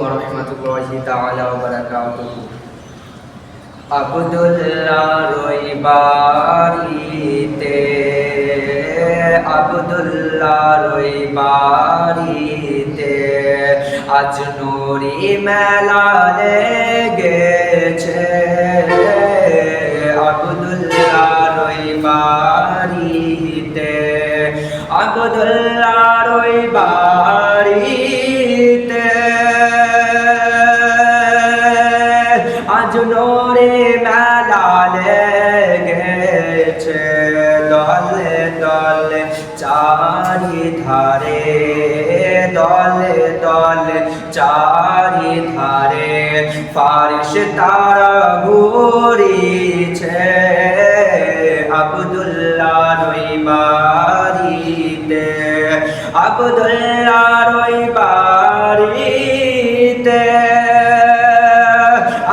ওরহমতুল্লাহি তাআলা ওয়া বারাকাতুহু। আব্দুল্লাহ আজ নুরি মেলা লেগেছে। আব্দুল্লাহ রইবারিতে লেগেছে দলে দলে চারি ধারে দলে দলে চারি ধারে ফারিস তারা ঘুরিছে আবদুল্লাহ রইবারিতে আবদুল্লাহ রইবারিতে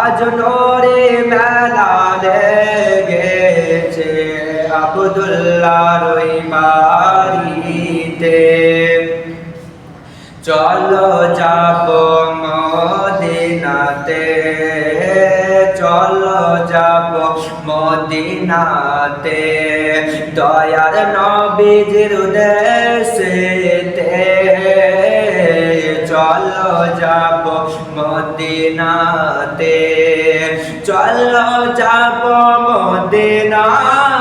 আজ নোরে মেলা লেগেছে আবদুল্লাহ রইবারিতে চলো যাব মদিনাতে। চলো যাব মদিনাতে। দয়ার নবীজির উদ্দেশ্যেতে। চলো যাব মদিনাতে। চলো যাব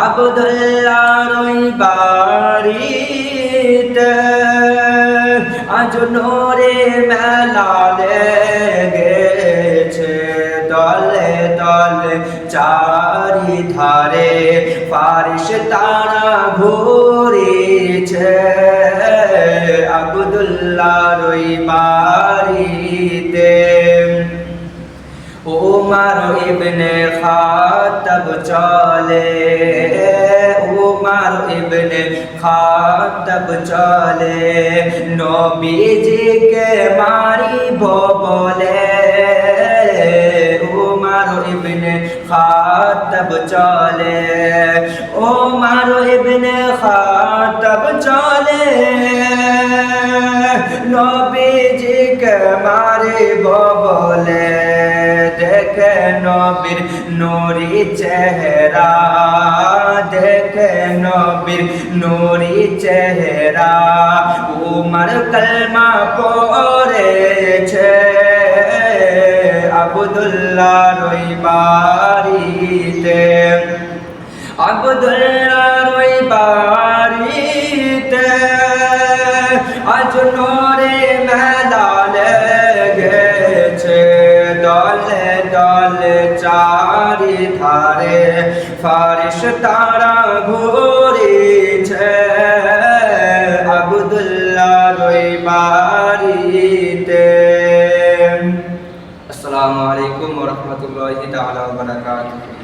আবদুল্লাহ রইবারিতে আজ নোরে মেলা লেগেছে, দলে দলে চারি ধারে ফারিস তারা ঘুরেছে। আবদুল্লাহ রইবারিতে উমর ইবনে খাতব চলে। উমর ইবনে খাতব চলে। নবীজিকে মারিব বলে। উমর ইবনে খাতব চলে। উমর ইবনে খাতব চলে। নবীর নুরি চেহারা, দেখে নবীর নুরি চেহারা, উমর কলমা পড়েছে, আবদুল্লাহ রইবারিতে আবদুল্লাহ রইবারিতে আজ নোরে দলে চারি ধারে ফারিস তারা ঘুরেছে। আবদুল্লাহ রইবারিতে আসসালামু আলাইকুম রাহমাতুল্লাহি ওয়া বারাকাতুহু।